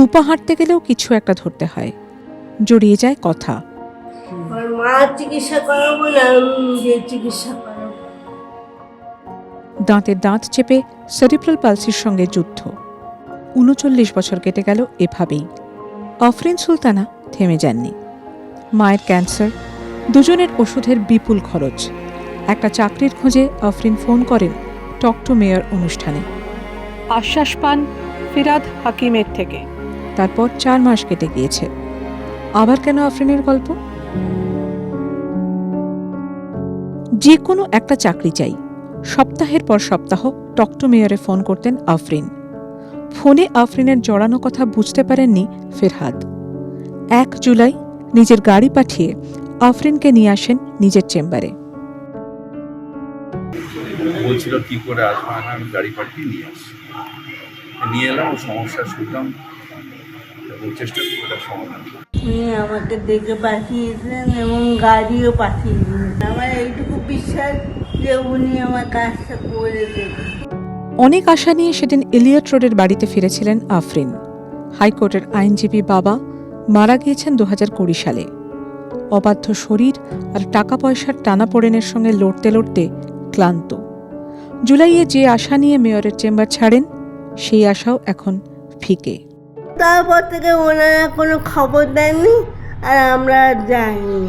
পা হাঁটতে গেলেও কিছু একটা ধরতে হয়। জড়িয়ে যায় কথা। আমার মার চিকিৎসা করাবো না আমি চিকিৎসা দাঁতে দাঁত চেপে সেরিব্রাল পালসির সঙ্গে যুদ্ধ। উনচল্লিশ বছর কেটে গেল এভাবেই। অফরিন সুলতানা থেমে যাননি। মায়ের ক্যান্সার দুজনের ওষুধের বিপুল খরচ। একটা চাকরির খোঁজে আফরিন ফোন করেন টক টু মেয়র অনুষ্ঠানে। আশ্বাস পান ফিরাদ হাকিমের থেকে। তারপর চার মাস কেটে গিয়েছে। আবার কেন আফরিনের গল্প? যে কোনো একটা চাকরি চাই। সপ্তাহের পর সপ্তাহ টক টু মেয়রে ফোন করতেন আফরিন। ফোনে আফরিনের জড়ানো কথা বুঝতে পারেননি ফেরহাদ। এক জুলাই নিজের গাড়ি পাঠিয়ে আফরিনকে নিয়ে আসেন নিজের চেম্বারে। বলছিল, কি করে আসব? আমি গাড়ি পাঠিয়ে নিয়ে আসি নিয়ে এলাম সমস্যা শুনলাম। চেষ্টা করি সমাধান। আমাকে দেখে পাঠিয়েছিলেন এবং গাড়িও পাঠিয়ে দিলেন আমার এইটুকু বিশ্বাস যে উনি আমার কাজটা করে দেবেন। অনেক আশা নিয়ে সেদিন ইলিয়ট রোডের বাড়িতে ফিরেছিলেন আফরিন। হাইকোর্টের আইনজীবী বাবা মারা গিয়েছেন দু কুড়ি সালে। অবাধ্য শরীর আর টাকা পয়সার টানাপোড়েনের সঙ্গে লড়তে লড়তে ক্লান্ত। জুলাইয়ে যে আশা নিয়ে মেয়রের চেম্বার ছাড়েন সেই আশাও এখন ফিকে। তারপর থেকে ওনারা কোনো খবর দেননি আর আমরা যাইনি।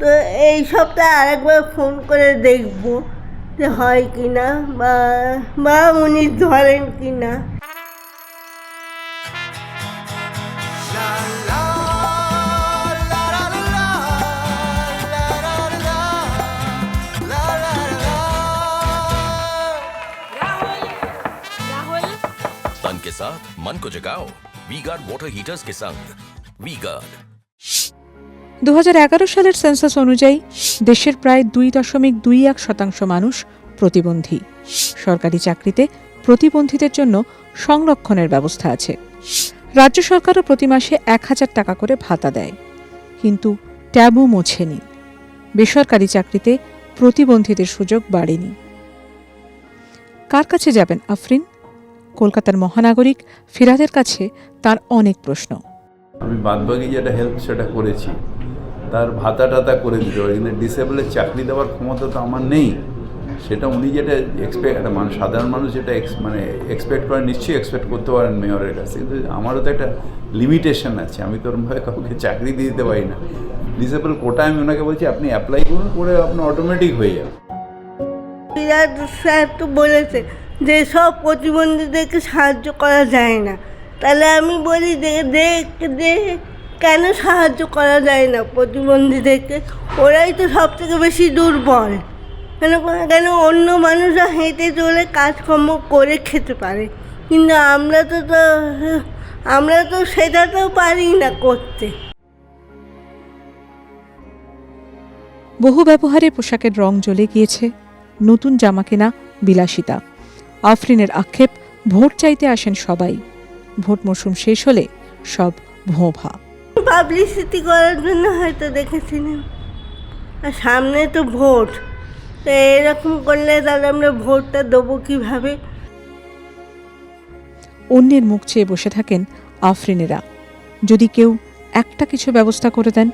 তো এই সপ্তাহে আরেকবার ফোন করে দেখব যে হয় কি না বা বা উনি ধরেন কি না के साथ मन को जगाओ वी गार्ड वाटर हीटर्स के संग वी गार्ड দু সালের সেন্সাস অনুযায়ী দেশের প্রায় দুই দশমিক দুই এক শতাংশ মানুষ প্রতিবন্ধী সরকারি চাকরিতে প্রতিবন্ধীদের জন্য সংরক্ষণের ব্যবস্থা আছে রাজ্য সরকারও প্রতি মাসে এক হাজার টাকা করে ভাতা দেয় কিন্তু ট্যাবু মোছেনি বেসরকারি চাকরিতে প্রতিবন্ধীদের সুযোগ বাড়েনি কার কাছে যাবেন আফরিন কলকাতার মহানাগরিক ফিরাদের কাছে তার অনেক প্রশ্ন। আমি বাদবাকি যেটা হেল্প সেটা করেছি। তার ভাতা টাতা করে দিতে পারি কিন্তু ডিসেবলের চাকরি দেওয়ার ক্ষমতা তো আমার নেই। সেটা উনি যেটা এক্সপেক্ট একটা মানুষ সাধারণ মানুষ যেটা মানে এক্সপেক্ট করে নিশ্চয়ই এক্সপেক্ট করতে পারেন মেয়রের কাছে কিন্তু আমারও তো একটা লিমিটেশন আছে। আমি তো ওরমভাবে কাউকে চাকরি দিয়ে দিতে পারি না। ডিসেবল কোটা আমি ওনাকে বলছি আপনি অ্যাপ্লাই করুন করে আপনার অটোমেটিক হয়ে যাবে স্যার তো বলেছে যে সব প্রতিবন্ধীদেরকে সাহায্য করা যায় না। তাহলে আমি বলি যে দেখ যে কেন সাহায্য করা যায় না প্রতিবন্ধীদেরকে? ওরাই তো সব থেকে বেশি দুর্বল। কেন কেন অন্য মানুষরা হেঁটে চলে কাজকর্ম করে খেতে পারে। কিন্তু আমরা তো তো, আমরা তো সেটা তো পারি না করতে। বহু ব্যবহারে পোশাকের রং জ্বলে গিয়েছে। নতুন জামা কেনা বিলাসিতা। আফরিনের আক্ষেপ ভোট চাইতে আসেন সবাই। ভোট মরশুম শেষ হলে সব ভোঁভা। পাবলিসিটি করার জন্য হয়তো দেখেছিলেন। আর সামনে তো ভোট। তো এরকম করলে তাহলে আমরা ভোটটা দেবো কীভাবে? অন্যের মুখ চেয়ে বসে থাকেন আফরিনেরা। যদি কেউ একটা কিছু ব্যবস্থা করে দেন